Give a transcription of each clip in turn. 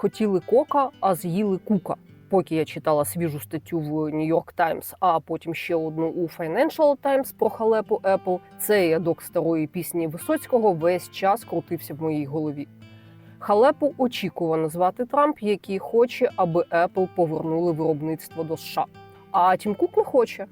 Хотіли кока, а з'їли кука. Поки я читала свіжу статтю в New York Times, а потім ще одну у Financial Times про халепу Apple, цей ядок старої пісні Висоцького весь час крутився в моїй голові. Халепу очікувано звати Трамп, який хоче, аби Apple повернули виробництво до США. А Тім Кук не хоче,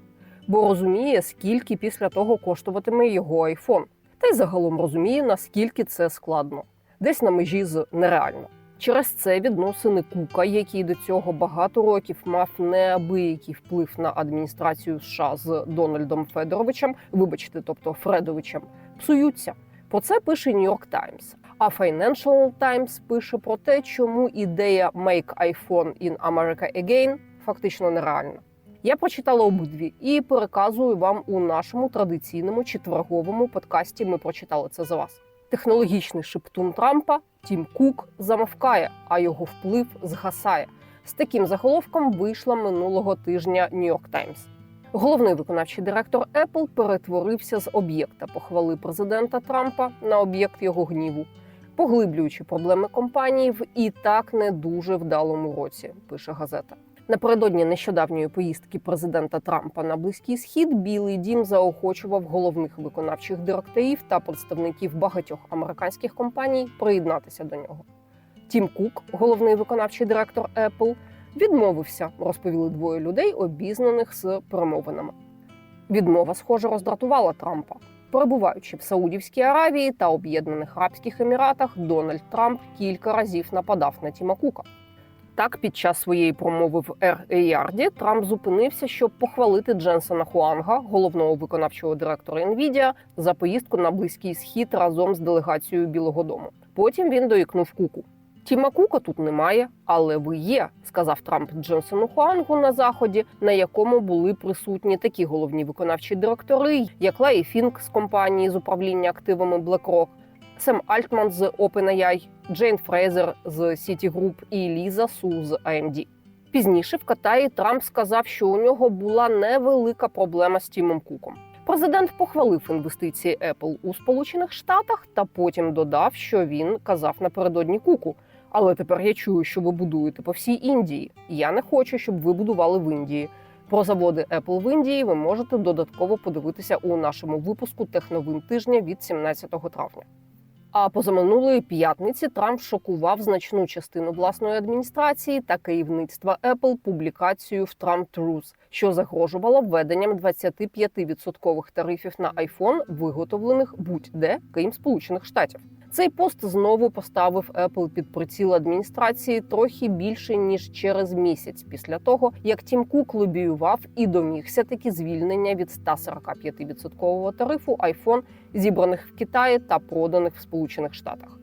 бо розуміє, скільки після того коштуватиме його iPhone. Та й загалом розуміє, наскільки це складно, десь на межі з нереально. Через це відносини Кука, який до цього багато років мав неабиякий вплив на адміністрацію США з Дональдом Федоровичем, вибачте, тобто Фредовичем, псуються. Про це пише York Times. А Financial Times пише про те, чому ідея «Make iPhone in America Again» фактично нереальна. Я прочитала обидві і переказую вам у нашому традиційному четверговому подкасті. Ми прочитали це за вас. Технологічний шептун Трампа Тім Кук замовкає, а його вплив згасає. З таким заголовком вийшла минулого тижня York Times. Головний виконавчий директор Apple перетворився з об'єкта похвали президента Трампа на об'єкт його гніву, поглиблюючи проблеми компанії в і так не дуже вдалому році. Пише газета. Напередодні нещодавньої поїздки президента Трампа на близький схід Білий Дім заохочував головних виконавчих директорів та представників багатьох американських компаній приєднатися до нього. Тім Кук, головний виконавчий директор Apple, відмовився, розповіли двоє людей, обізнаних з перемовинами. Відмова, схоже, роздратувала Трампа. Перебуваючи в Саудівській Аравії та Об'єднаних Арабських Еміратах, Дональд Трамп кілька разів нападав на Тіма Кука. Так, під час своєї промови в Ер-Еярді Трамп зупинився, щоб похвалити Дженсона Хуанга, головного виконавчого директора Nvidia, за поїздку на близький схід разом з делегацією Білого Дому. Потім він доїкнув куку. Тіма Кука тут немає, але ви є, сказав Трамп Дженсону Хуангу на заході, на якому були присутні такі головні виконавчі директори, як Лей Фінк з компанії з управління активами BlackRock, Сем Альтман з OpenAI, Джейн Фрейзер з Citigroup і Ліза Су з AMD. Пізніше в Катаї Трамп сказав, що у нього була невелика проблема з Тімом Куком. Президент похвалив інвестиції Apple у Сполучених Штатах та потім додав, що він казав напередодні Куку. Але тепер я чую, що ви будуєте по всій Індії. Я не хочу, щоб ви будували в Індії. Про заводи Apple в Індії ви можете додатково подивитися у нашому випуску техновин тижня від 17 травня. А позаминулої п'ятниці Трамп шокував значну частину власної адміністрації та керівництва Apple публікацією в Trump Truth, що загрожувала введенням 25% тарифів на iPhone, виготовлених будь-де, крім Сполучених Штатів. Цей пост знову поставив Apple під приціл адміністрації трохи більше ніж через місяць після того, як Тім Кук лобіював і домігся таки звільнення від 145% тарифу iPhone, зібраних в Китаї та проданих в Сполучених Штатах.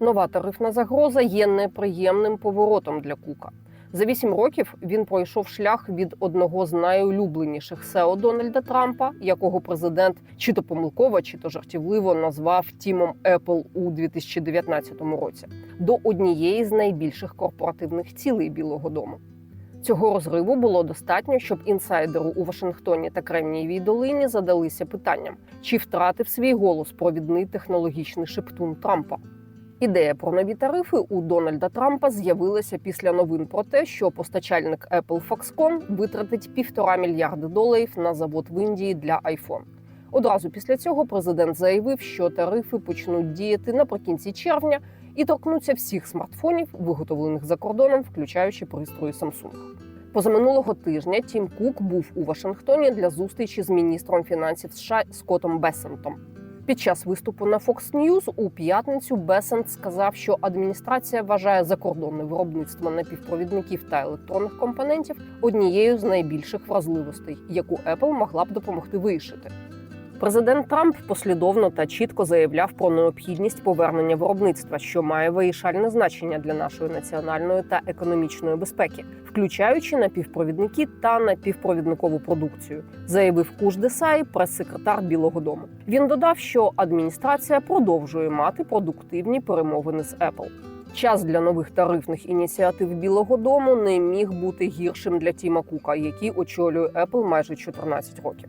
Нова тарифна загроза є неприємним поворотом для Кука. За вісім років він пройшов шлях від одного з найулюбленіших SEO Дональда Трампа, якого президент чи то помилково, чи то жартівливо назвав Тімом Apple у 2019 році, до однієї з найбільших корпоративних цілей Білого Дому. Цього розриву було достатньо, щоб інсайдеру у Вашингтоні та Кремнієвій долині задалися питанням, чи втратив свій голос провідний технологічний шептун Трампа. Ідея про нові тарифи у Дональда Трампа з'явилася після новин про те, що постачальник Apple Foxconn витратить півтора мільярди доларів на завод в Індії для iPhone. Одразу після цього президент заявив, що тарифи почнуть діяти наприкінці червня і торкнуться всіх смартфонів, виготовлених за кордоном, включаючи пристрої Samsung. Позаминулого тижня Тім Кук був у Вашингтоні для зустрічі з міністром фінансів США Скоттом Бесентом. Під час виступу на Fox News у п'ятницю Бесент сказав, що адміністрація вважає закордонне виробництво напівпровідників та електронних компонентів однією з найбільших вразливостей, яку Apple могла б допомогти вирішити. Президент Трамп послідовно та чітко заявляв про необхідність повернення виробництва, що має вирішальне значення для нашої національної та економічної безпеки, включаючи напівпровідники та напівпровідникову продукцію, заявив Куш Десай, прес-секретар Білого Дому. Він додав, що адміністрація продовжує мати продуктивні перемовини з Apple. Час для нових тарифних ініціатив Білого Дому не міг бути гіршим для Тіма Кука, який очолює Apple майже 14 років.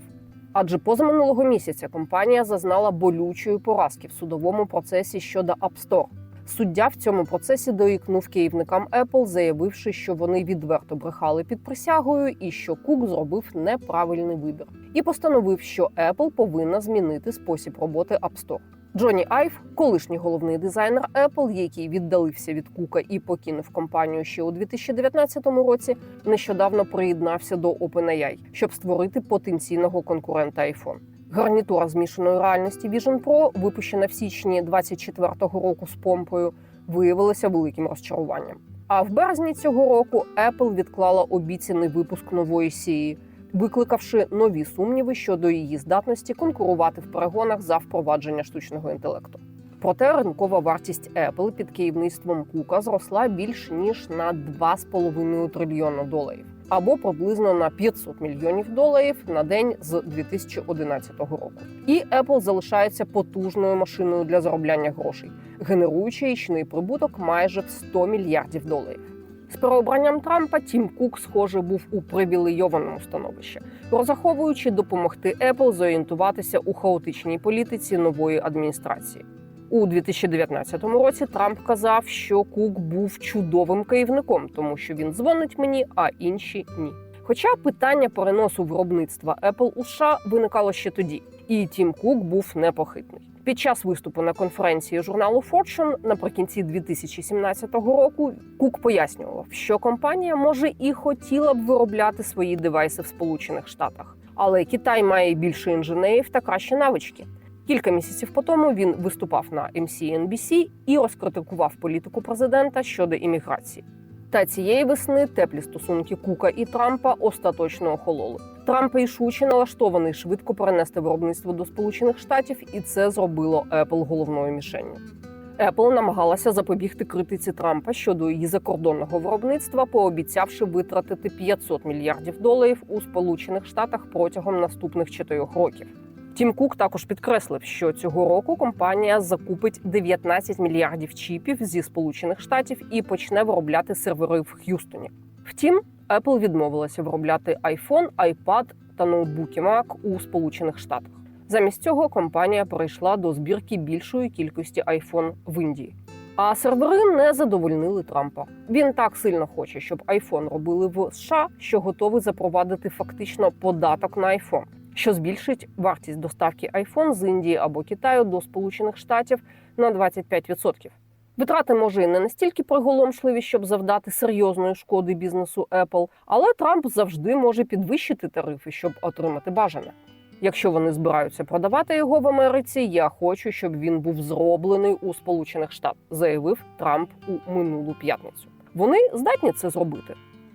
Адже позаминулого місяця компанія зазнала болючої поразки в судовому процесі щодо App Store. Суддя в цьому процесі доїкнув керівникам Apple, заявивши, що вони відверто брехали під присягою і що Кук зробив неправильний вибір, і постановив, що Apple повинна змінити спосіб роботи App Store. Джонні Айв, колишній головний дизайнер Apple, який віддалився від Кука і покинув компанію ще у 2019 році, нещодавно приєднався до OpenAI, щоб створити потенційного конкурента iPhone. Гарнітура змішаної реальності Vision Pro, випущена в січні 24-го року з помпою, виявилася великим розчаруванням. А в березні цього року Apple відклала обіцяний випуск нової сії, викликавши нові сумніви щодо її здатності конкурувати в перегонах за впровадження штучного інтелекту. Проте ринкова вартість Apple під керівництвом Кука зросла більш ніж на 2,5 трильйона доларів, або приблизно на 500 мільйонів доларів на день з 2011 року. І Apple залишається потужною машиною для заробляння грошей, генеруючи річний прибуток майже в 100 мільярдів доларів. З переобранням Трампа Тім Кук, схоже, був у привілейованому становищі, розраховуючи допомогти Apple зорієнтуватися у хаотичній політиці нової адміністрації. У 2019 році Трамп казав, що Кук був чудовим керівником, тому що він дзвонить мені, а інші ні. Хоча питання переносу виробництва Apple у США виникало ще тоді, і Тім Кук був непохитний. Під час виступу на конференції журналу Fortune наприкінці 2017 року Кук пояснював, що компанія може і хотіла б виробляти свої девайси в Сполучених Штатах, але Китай має більше інженерів та кращі навички. Кілька місяців по тому він виступав на MCNBC і розкритикував політику президента щодо імміграції. Та цієї весни теплі стосунки Кука і Трампа остаточно охололи. Трамп рішуче налаштований швидко перенести виробництво до Сполучених Штатів, і це зробило Apple головною мішенню. Apple намагалася запобігти критиці Трампа щодо її закордонного виробництва, пообіцявши витратити 500 мільярдів доларів у Сполучених Штатах протягом наступних чотирьох років. Тім Кук також підкреслив, що цього року компанія закупить 19 мільярдів чіпів зі Сполучених Штатів і почне виробляти сервери в Х'юстоні. Втім, Apple відмовилася виробляти iPhone, iPad та ноутбуки Mac у Сполучених Штатах. Замість цього компанія перейшла до збірки більшої кількості iPhone в Індії. А сервери не задовольнили Трампа. Він так сильно хоче, щоб iPhone робили в США, що готовий запровадити фактично податок на iPhone, що збільшить вартість доставки iPhone з Індії або Китаю до Сполучених Штатів на 25%. Витрати може і не настільки приголомшливі, щоб завдати серйозної шкоди бізнесу Apple, але Трамп завжди може підвищити тарифи, щоб отримати бажане. Якщо вони збираються продавати його в Америці, я хочу, щоб він був зроблений у Сполучених Штатах, заявив Трамп у минулу п'ятницю. Вони здатні це зробити.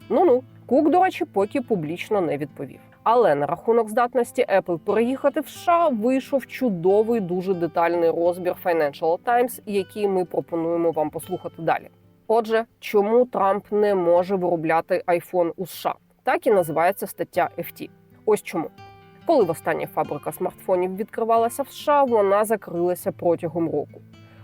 Ну ну Кук, до речі, поки публічно не відповів. Але на рахунок здатності Apple переїхати в США вийшов чудовий, дуже детальний розбір Financial Times, який ми пропонуємо вам послухати далі. Отже, чому Трамп не може виробляти iPhone у США? Так і називається стаття FT. Ось чому. Коли востаннє фабрика смартфонів відкривалася в США, вона закрилася протягом року.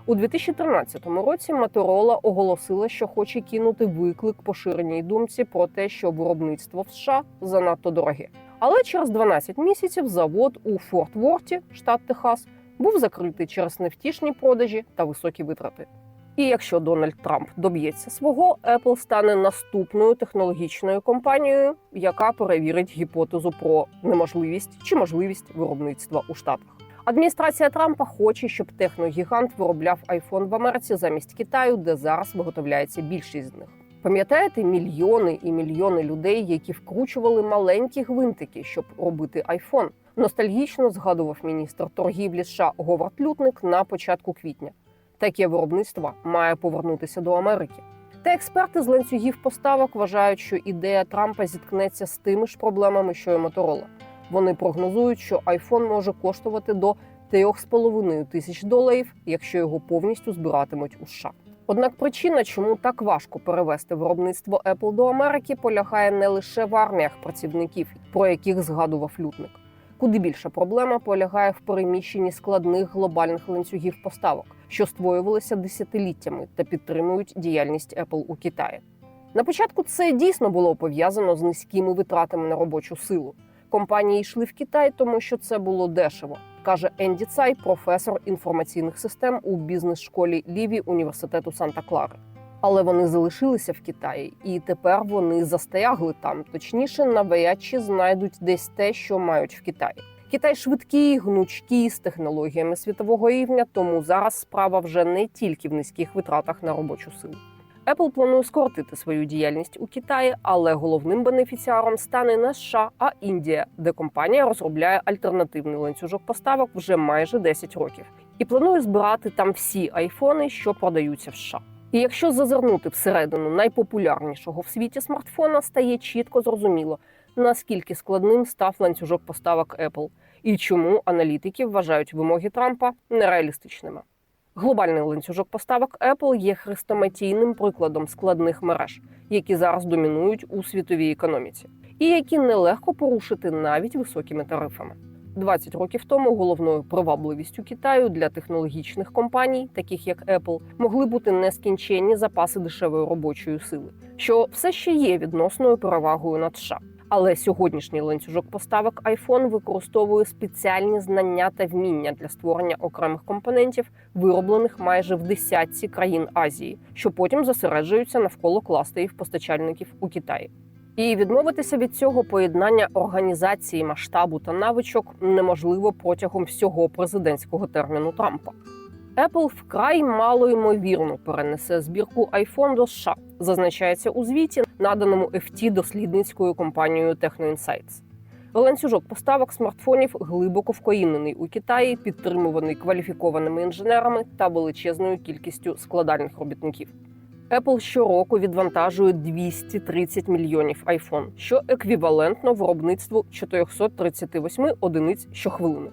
У 2013 році Motorola оголосила, що хоче кинути виклик поширеній думці про те, що виробництво в США занадто дороге. Але через 12 місяців завод у Форт Ворті, штат Техас, був закритий через невтішні продажі та високі витрати. І якщо Дональд Трамп доб'ється свого, Apple стане наступною технологічною компанією, яка перевірить гіпотезу про неможливість чи можливість виробництва у Штатах. Адміністрація Трампа хоче, щоб техногігант виробляв iPhone в Америці замість Китаю, де зараз виготовляється більшість з них. Пам'ятаєте мільйони і мільйони людей, які вкручували маленькі гвинтики, щоб робити iPhone? Ностальгічно згадував міністр торгівлі США Говард Лютник на початку квітня. Таке виробництво має повернутися до Америки. Та експерти з ланцюгів поставок вважають, що ідея Трампа зіткнеться з тими ж проблемами, що й Моторола. Вони прогнозують, що iPhone може коштувати до 3,5 тисяч доларів, якщо його повністю збиратимуть у США. Однак причина, чому так важко перевести виробництво Apple до Америки, полягає не лише в арміях працівників, про яких згадував лютник. Куди більша проблема полягає в переміщенні складних глобальних ланцюгів поставок, що створювалися десятиліттями та підтримують діяльність Apple у Китаї. На початку це дійсно було пов'язано з низькими витратами на робочу силу. Компанії йшли в Китай, тому що це було дешево, каже Енді Цай, професор інформаційних систем у бізнес-школі Ліві університету Санта-Клари. Але вони залишилися в Китаї, і тепер вони застрягли там. Точніше, навряд знайдуть десь те, що мають в Китаї. Китай швидкий, гнучкий з технологіями світового рівня, тому зараз справа вже не тільки в низьких витратах на робочу силу. Apple планує скоротити свою діяльність у Китаї, але головним бенефіціаром стане не США, а Індія, де компанія розробляє альтернативний ланцюжок поставок вже майже 10 років, і планує збирати там всі айфони, що продаються в США. І якщо зазирнути всередину найпопулярнішого в світі смартфона, стає чітко зрозуміло, наскільки складним став ланцюжок поставок Apple і чому аналітики вважають вимоги Трампа нереалістичними. Глобальний ланцюжок поставок Apple є хрестоматійним прикладом складних мереж, які зараз домінують у світовій економіці, і які нелегко порушити навіть високими тарифами. 20 років тому головною привабливістю Китаю для технологічних компаній, таких як Apple, могли бути нескінченні запаси дешевої робочої сили, що все ще є відносною перевагою над США. Але сьогоднішній ланцюжок поставок iPhone використовує спеціальні знання та вміння для створення окремих компонентів, вироблених майже в десятці країн Азії, що потім зосереджуються навколо кластерів постачальників у Китаї. І відмовитися від цього поєднання організації, масштабу та навичок неможливо протягом всього президентського терміну Трампа. Apple вкрай мало ймовірно перенесе збірку iPhone до США, зазначається у звіті, наданому FT дослідницькою компанією TechnoInsights. Ланцюжок поставок смартфонів глибоко вкорінений у Китаї, підтримуваний кваліфікованими інженерами та величезною кількістю складальних робітників. Apple щороку відвантажує 230 мільйонів iPhone, що еквівалентно виробництву 438 одиниць щохвилини.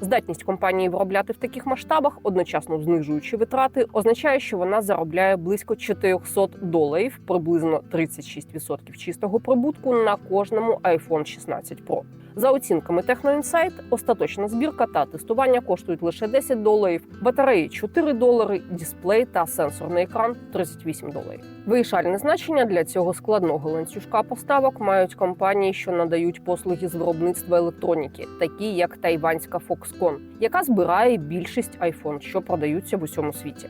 Здатність компанії виробляти в таких масштабах, одночасно знижуючи витрати, означає, що вона заробляє близько 400 доларів, приблизно 36% чистого прибутку на кожному iPhone 16 Pro. За оцінками TechnoInsight, остаточна збірка та тестування коштують лише 10 доларів, батареї 4 долари, дисплей та сенсорний екран 38 доларів. Вирішальне значення для цього складного ланцюжка поставок мають компанії, що надають послуги з виробництва електроніки, такі як тайванська Foxconn, яка збирає більшість iPhone, що продаються в усьому світі.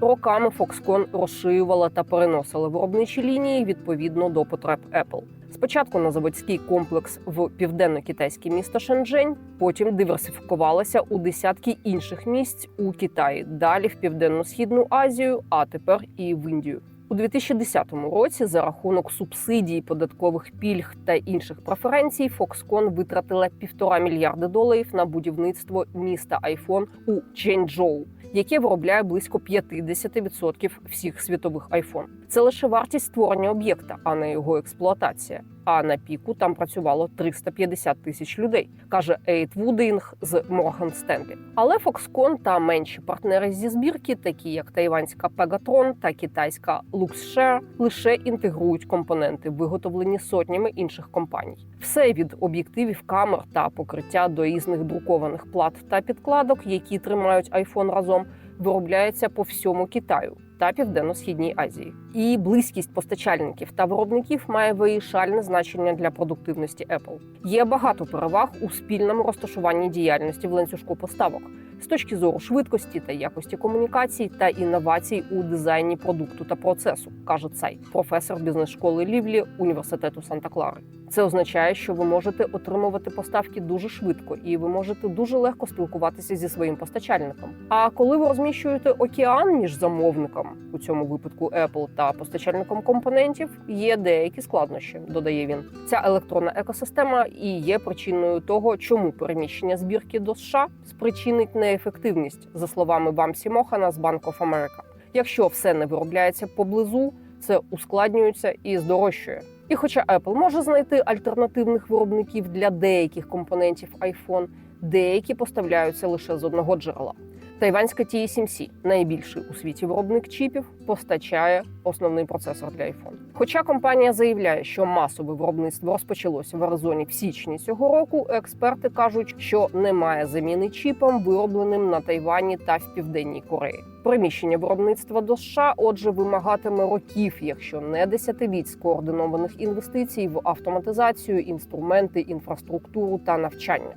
Роками Foxconn розширювала та переносила виробничі лінії відповідно до потреб Apple. Спочатку на заводський комплекс в південно-китайське місто Шенджень, потім диверсифікувалася у десятки інших місць у Китаї, далі в південно-східну Азію, а тепер і в Індію. У 2010 році за рахунок субсидій, податкових пільг та інших преференцій Foxconn витратила півтора мільярди доларів на будівництво міста iPhone у Ченчжоу, яке виробляє близько 50% всіх світових iPhone. Це лише вартість створення об'єкта, а не його експлуатація. А на піку там працювало 350 тисяч людей, каже Ейт Вудинг з Morgan Stanley. Але Foxconn та менші партнери зі збірки, такі як тайванська Pegatron та китайська Luxshare, лише інтегрують компоненти, виготовлені сотнями інших компаній. Все від об'єктивів камер та покриття до різних друкованих плат та підкладок, які тримають iPhone разом, виробляється по всьому Китаю та Південно-східній Азії. І близькість постачальників та виробників має вирішальне значення для продуктивності Apple. Є багато переваг у спільному розташуванні діяльності в ланцюжку поставок з точки зору швидкості та якості комунікацій та інновацій у дизайні продукту та процесу, каже Цай, професор бізнес-школи Лівлі університету Санта-Клари. Це означає, що ви можете отримувати поставки дуже швидко, і ви можете дуже легко спілкуватися зі своїм постачальником. А коли ви розміщуєте океан між замовником, у цьому випадку Apple та постачальником компонентів, є деякі складнощі, додає він. Ця електронна екосистема і є причиною того, чому переміщення збірки до США спричинить неефективність, за словами Вамсі Мохана з Bank of America. Якщо все не виробляється поблизу, це ускладнюється і здорожчує. І хоча Apple може знайти альтернативних виробників для деяких компонентів iPhone, деякі поставляються лише з одного джерела. Тайванська TSMC, найбільший у світі виробник чіпів, постачає основний процесор для iPhone. Хоча компанія заявляє, що масове виробництво розпочалося в Аризоні в січні цього року, експерти кажуть, що немає заміни чіпам, виробленим на Тайвані та в Південній Кореї. Приміщення виробництва до США, отже, вимагатиме років, якщо не десятиліть скоординованих інвестицій в автоматизацію, інструменти, інфраструктуру та навчання.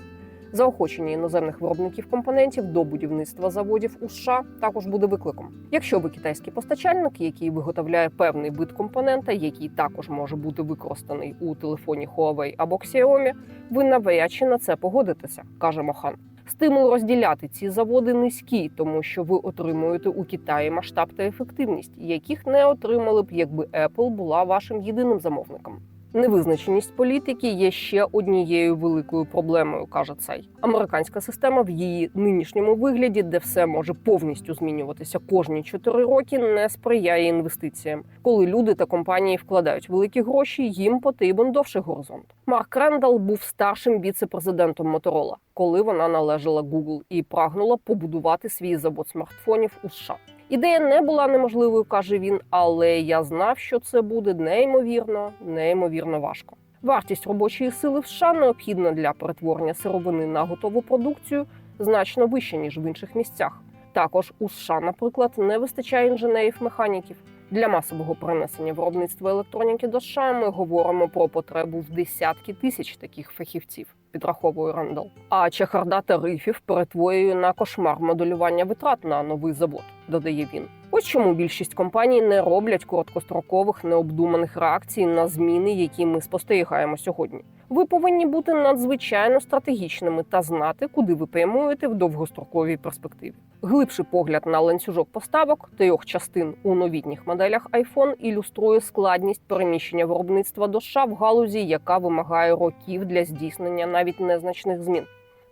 Заохочення іноземних виробників компонентів до будівництва заводів у США також буде викликом. Якщо ви китайський постачальник, який виготовляє певний вид компонента, який також може бути використаний у телефоні Huawei або Xiaomi, ви навряд на це погодитеся, каже Мохан. Стимул розділяти ці заводи низький, тому що ви отримуєте у Китаї масштаб та ефективність, яких не отримали б, якби Apple була вашим єдиним замовником. Невизначеність політики є ще однією великою проблемою, каже цей. Американська система в її нинішньому вигляді, де все може повністю змінюватися кожні 4 роки, не сприяє інвестиціям. Коли люди та компанії вкладають великі гроші, їм потрібен довший горизонт. Марк Рендал був старшим віце-президентом Motorola, коли вона належала Google і прагнула побудувати свій завод смартфонів у США. Ідея не була неможливою, каже він, але я знав, що це буде неймовірно, неймовірно важко. Вартість робочої сили в США необхідна для перетворення сировини на готову продукцію значно вища ніж в інших місцях. Також у США, наприклад, не вистачає інженерів-механіків. Для масового перенесення виробництва електроніки до США ми говоримо про потребу в десятки тисяч таких фахівців, підраховує Рендал. А чехарда тарифів перетворює на кошмар моделювання витрат на новий завод, додає він. Ось чому більшість компаній не роблять короткострокових необдуманих реакцій на зміни, які ми спостерігаємо сьогодні. Ви повинні бути надзвичайно стратегічними та знати, куди ви прямуєте в довгостроковій перспективі. Глибший погляд на ланцюжок поставок трьох частин у новітніх моделях iPhone ілюструє складність переміщення виробництва до США в галузі, яка вимагає років для здійснення навіть незначних змін.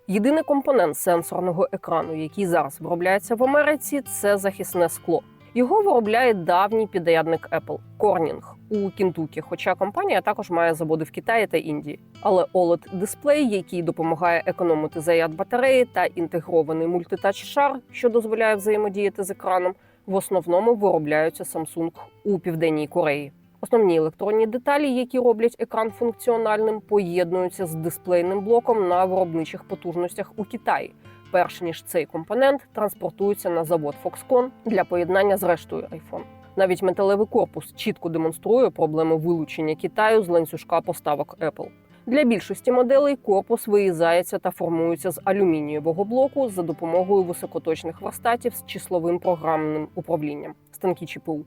Єдиний компонент сенсорного екрану, який зараз виробляється в Америці, це захисне скло. Його виробляє давній підрядник Apple – Corning у Кентукі, хоча компанія також має заводи в Китаї та Індії. Але oled дисплей, який допомагає економити заряд батареї та інтегрований мультитач шар, що дозволяє взаємодіяти з екраном, в основному виробляються Samsung у південній Кореї. Основні електронні деталі, які роблять екран функціональним, поєднуються з дисплейним блоком на виробничих потужностях у Китаї. Перш ніж цей компонент транспортується на завод Foxconn для поєднання з рештою iPhone. Навіть металевий корпус чітко демонструє проблему вилучення Китаю з ланцюжка поставок Apple. Для більшості моделей корпус виїзається та формується з алюмінієвого блоку за допомогою високоточних верстатів з числовим програмним управлінням станки ЧПУ.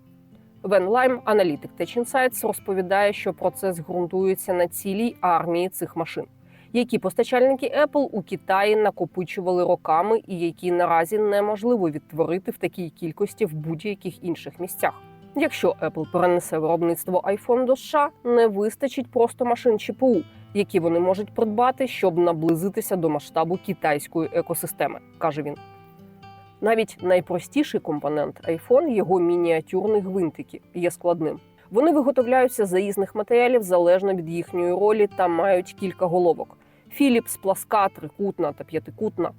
Вен Лайм, аналітик Tech Insights, розповідає, що процес ґрунтується на цілій армії цих машин, які постачальники Apple у Китаї накопичували роками і які наразі неможливо відтворити в такій кількості в будь-яких інших місцях. Якщо Apple перенесе виробництво iPhone до США, не вистачить просто машин ЧПУ, які вони можуть придбати, щоб наблизитися до масштабу китайської екосистеми, каже він. Навіть найпростіший компонент iPhone, його мініатюрні гвинтики, є складним. Вони виготовляються з різних матеріалів залежно від їхньої ролі та мають кілька головок: Philips, пласка, трикутна та п'ятикутна.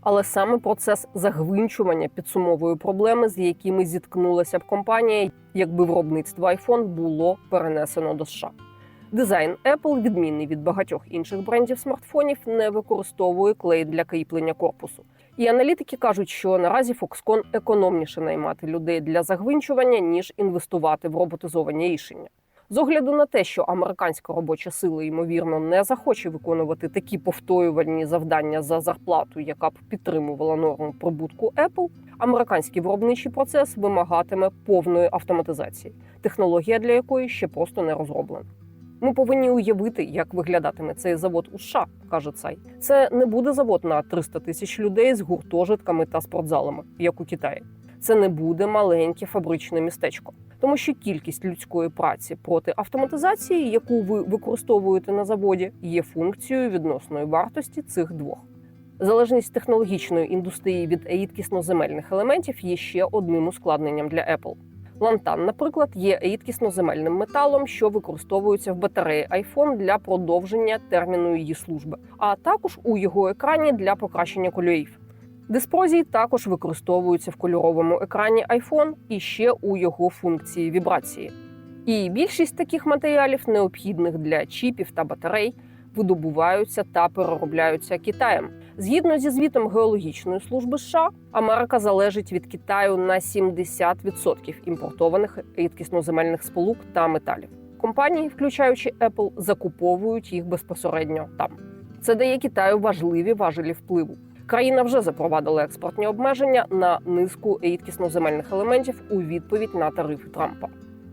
Але саме процес загвинчування підсумовує проблеми, з якими зіткнулася б компанія, якби виробництво iPhone було перенесено до США. Дизайн Apple, відмінний від багатьох інших брендів смартфонів, не використовує клей для кріплення корпусу. І аналітики кажуть, що наразі Foxconn економніше наймати людей для загвинчування ніж інвестувати в роботизовані рішення. З огляду на те, що американська робоча сила ймовірно не захоче виконувати такі повторювальні завдання за зарплату, яка б підтримувала норму прибутку Apple, американський виробничий процес вимагатиме повної автоматизації, технологія для якої ще просто не розроблена. Ми повинні уявити, як виглядатиме цей завод у США, каже Цай. Це не буде завод на 300 тисяч людей з гуртожитками та спортзалами, як у Китаї. Це не буде маленьке фабричне містечко, тому що кількість людської праці проти автоматизації, яку ви використовуєте на заводі, є функцією відносної вартості цих двох. Залежність технологічної індустрії від рідкісно-земельних елементів є ще одним ускладненням для Apple. Лантан, наприклад, є рідкісно-земельним металом, що використовується в батареї iPhone для продовження терміну її служби, а також у його екрані для покращення кольорів. Диспрозії також використовуються в кольоровому екрані iPhone і ще у його функції вібрації. І більшість таких матеріалів, необхідних для чіпів та батарей, видобуваються та переробляються Китаєм. Згідно зі звітом геологічної служби США, Америка залежить від Китаю на 70% імпортованих рідкісноземельних сполук та металів. Компанії, включаючи Apple, закуповують їх безпосередньо там. Це дає Китаю важливі важелі впливу. Країна вже запровадила експортні обмеження на низку рідкісноземельних елементів у відповідь на тарифи Трампа.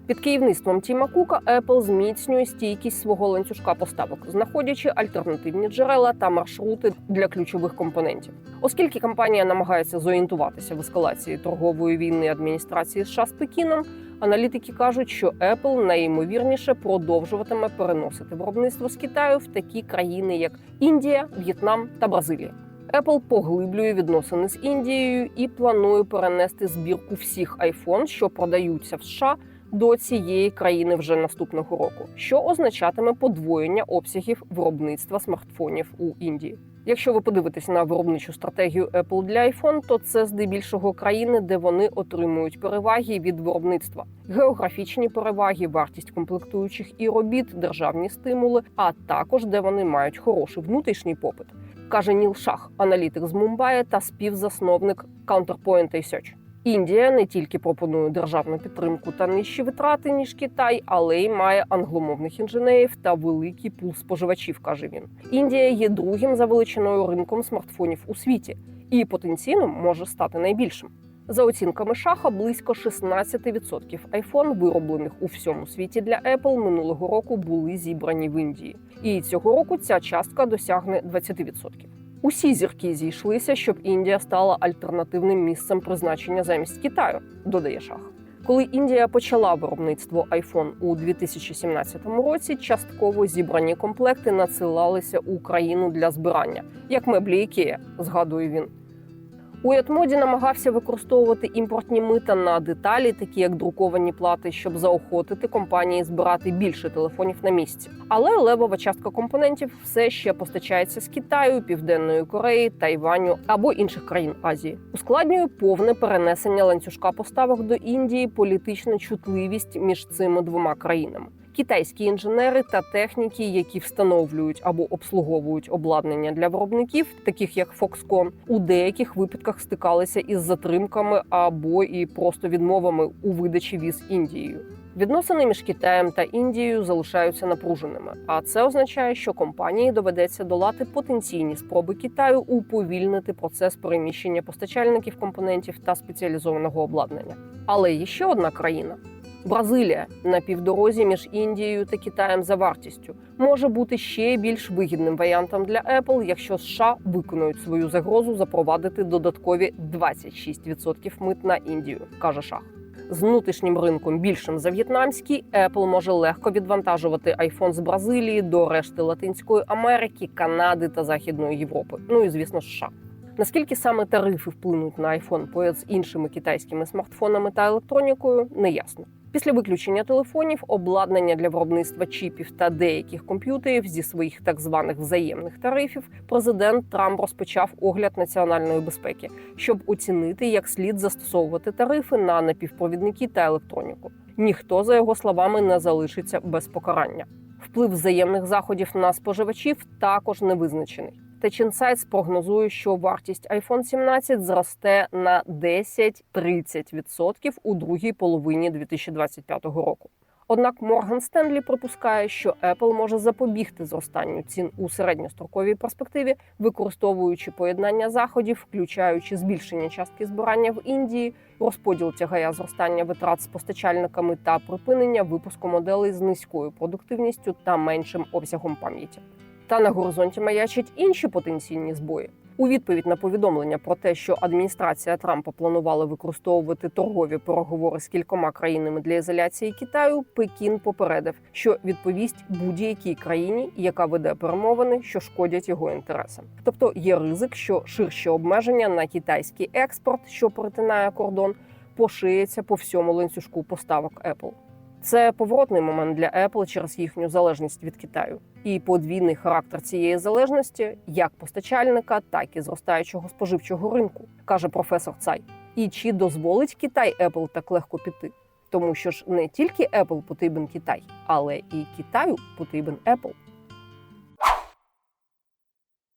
Під керівництвом Тіма Кука Apple зміцнює стійкість свого ланцюжка поставок, знаходячи альтернативні джерела та маршрути для ключових компонентів. Оскільки компанія намагається зорієнтуватися в ескалації торгової війни адміністрації США з Пекіном, аналітики кажуть, що Apple найімовірніше продовжуватиме переносити виробництво з Китаю в такі країни, як Індія, В'єтнам та Бразилія. Apple поглиблює відносини з Індією і планує перенести збірку всіх iPhone, що продаються в США, до цієї країни вже наступного року, що означатиме подвоєння обсягів виробництва смартфонів у Індії. Якщо ви подивитесь на виробничу стратегію Apple для iPhone, то це здебільшого країни, де вони отримують переваги від виробництва, географічні переваги, вартість комплектуючих і робіт, державні стимули, а також де вони мають хороший внутрішній попит, каже Ніл Шах, аналітик з Мумбаї та співзасновник Counterpoint Research. Індія не тільки пропонує державну підтримку та нижчі витрати ніж Китай, але й має англомовних інженерів та великий пул споживачів. каже він. Індія є другим за величиною ринком смартфонів у світі і потенційно може стати найбільшим. За оцінками шаха, близько 16% iPhone, вироблених у всьому світі для Apple, минулого року були зібрані в Індії. І цього року ця частка досягне 20%. Усі зірки зійшлися, щоб Індія стала альтернативним місцем призначення замість Китаю, додає шах. Коли Індія почала виробництво iPhone у 2017 році, частково зібрані комплекти надсилалися у країну для збирання, як меблі Ікея, згадує він. Уряд моді намагався використовувати імпортні мита на деталі, такі як друковані плати, щоб заохотити компанії збирати більше телефонів на місці. Але левова частка компонентів все ще постачається з Китаю, Південної Кореї, Тайваню або інших країн Азії. Ускладнює повне перенесення ланцюжка поставок до Індії, політична чутливість між цими двома країнами. Китайські інженери та техніки, які встановлюють або обслуговують обладнання для виробників, таких як Foxconn, у деяких випадках стикалися із затримками або і просто відмовами у видачі віз Індією. Відносини між Китаєм та Індією залишаються напруженими, а це означає, що компанії доведеться долати потенційні спроби Китаю уповільнити процес переміщення постачальників компонентів та спеціалізованого обладнання. Але є ще одна країна. Бразилія на півдорозі між Індією та Китаєм за вартістю може бути ще більш вигідним варіантом для Apple, якщо США виконують свою загрозу запровадити додаткові 26% мит на Індію, каже Шах. З внутрішнім ринком більшим за в'єтнамський Apple може легко відвантажувати iPhone з Бразилії до решти Латинської Америки, Канади та Західної Європи. Ну і звісно, США. Наскільки саме тарифи вплинуть на iPhone поряд з іншими китайськими смартфонами та електронікою, неясно. Після виключення телефонів, обладнання для виробництва чіпів та деяких комп'ютерів зі своїх так званих взаємних тарифів, президент Трамп розпочав огляд національної безпеки, щоб оцінити, як слід застосовувати тарифи на напівпровідники та електроніку. Ніхто, за його словами, не залишиться без покарання. Вплив взаємних заходів на споживачів також не визначений. Теч Insights прогнозує, що вартість iPhone 17 зросте на 10-30% у другій половині 2025 року. Однак Морган Стенлі припускає, що Apple може запобігти зростанню цін у середньостроковій перспективі, використовуючи поєднання заходів, включаючи збільшення частки збирання в Індії, розподіл тягая зростання витрат з постачальниками та припинення випуску моделей з низькою продуктивністю та меншим обсягом пам'яті. Та на горизонті маячать інші потенційні збої. У відповідь на повідомлення про те, що адміністрація Трампа планувала використовувати торгові переговори з кількома країнами для ізоляції Китаю, Пекін попередив, що відповість будь-якій країні, яка веде перемовини, що шкодять його інтересам. Тобто є ризик, що ширші обмеження на китайський експорт, що перетинає кордон, пошиється по всьому ланцюжку поставок Apple. Це поворотний момент для Apple через їхню залежність від Китаю. І подвійний характер цієї залежності як постачальника, так і зростаючого споживчого ринку, каже професор Цай. І чи дозволить Китай Apple так легко піти? Тому що ж не тільки Apple потрібен Китай, але і Китаю потрібен Apple.